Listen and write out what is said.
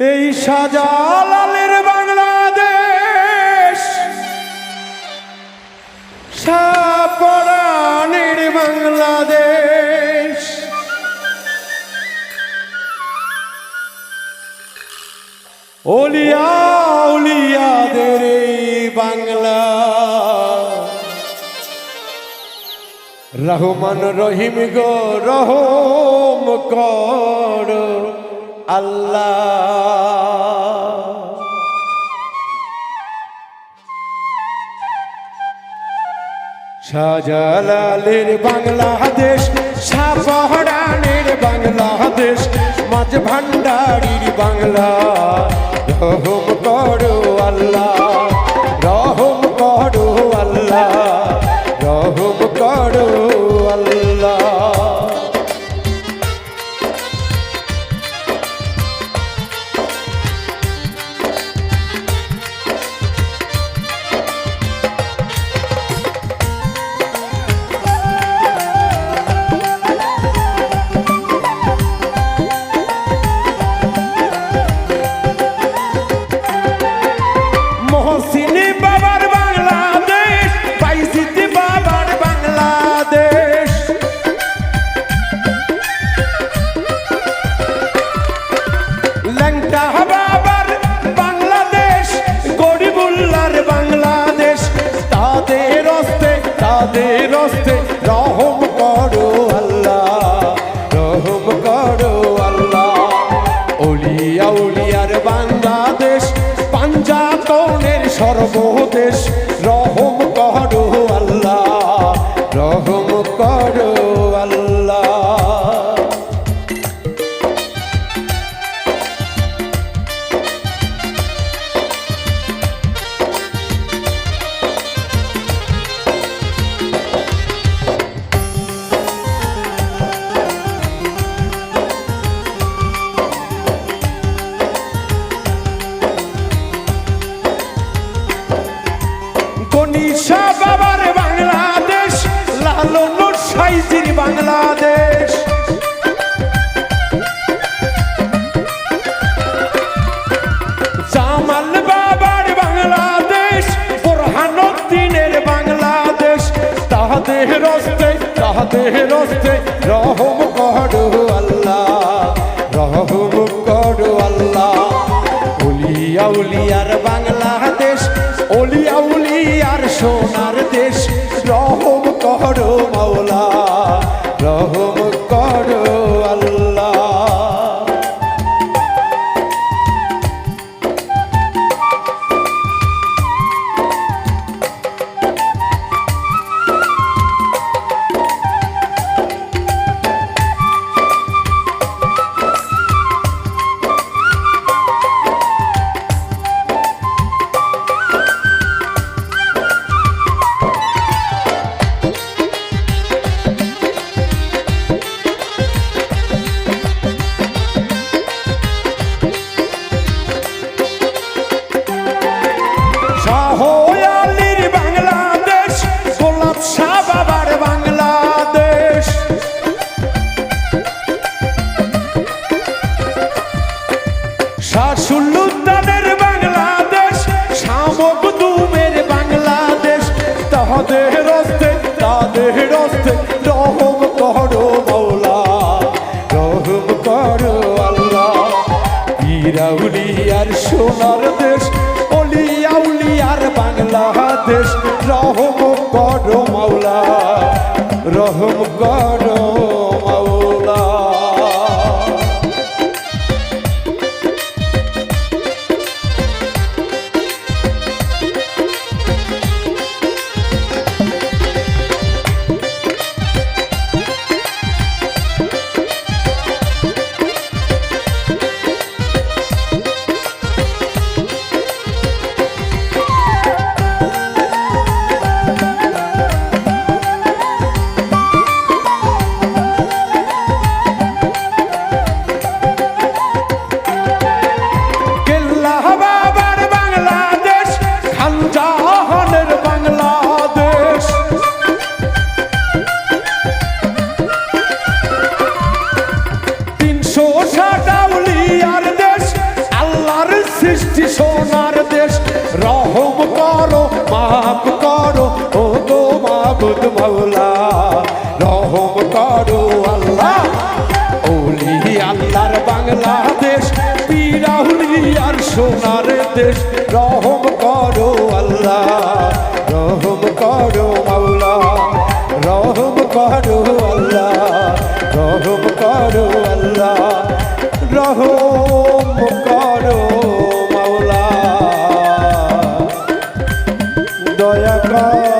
এই সাজালালের বাংলাদেশ। সাপরানের বাংলাদেশ। ওলিয়া উলিয়াদের বাংলা। রহমান রহিম গো রহম কর। আল্লাহ। শাহজালালের বাংলাদেশ সাপহরানের বাংলাদেশ মাঝ ভান্ডারির বাংলা। রহম করো আল্লাহ, রহম করো আল্লাহ, রহম করো আল্লাহ। তাদের রস্তে রহম করো আল্লাহ রহম করো আল্লাহ। ওলিয়া উলিয়ার বাংলাদেশ পাঞ্জাতনের সর্বদেশ গনিশা বাবার বাংলাদেশ লালনুর সাইজির বাংলাদেশ। জামাল বাবার বাংলাদেশ বোরহানুদ্দিনের বাংলাদেশ। তাহাদের হস্তে তাহাদের হস্তে রহম দেশ ইরাউলিয়ার সোনার দেশ অলিয়াউলিয়ার বাংলাদেশ। রহম কর মাওলা রহম করো আমার দেশ, রহম করো, মাফ করো, ও গো মাবুদ মাওলা। রহম করো আল্লাহ, ওলি আল্লাহর বাংলাদেশ পিরাউলি আর সোনার দেশ। রহম করো আল্লাহ, রহম করো মাওলা, রহম করো আল্লাহ, রহম করো আল্লাহ। রহম করো দয়া কর।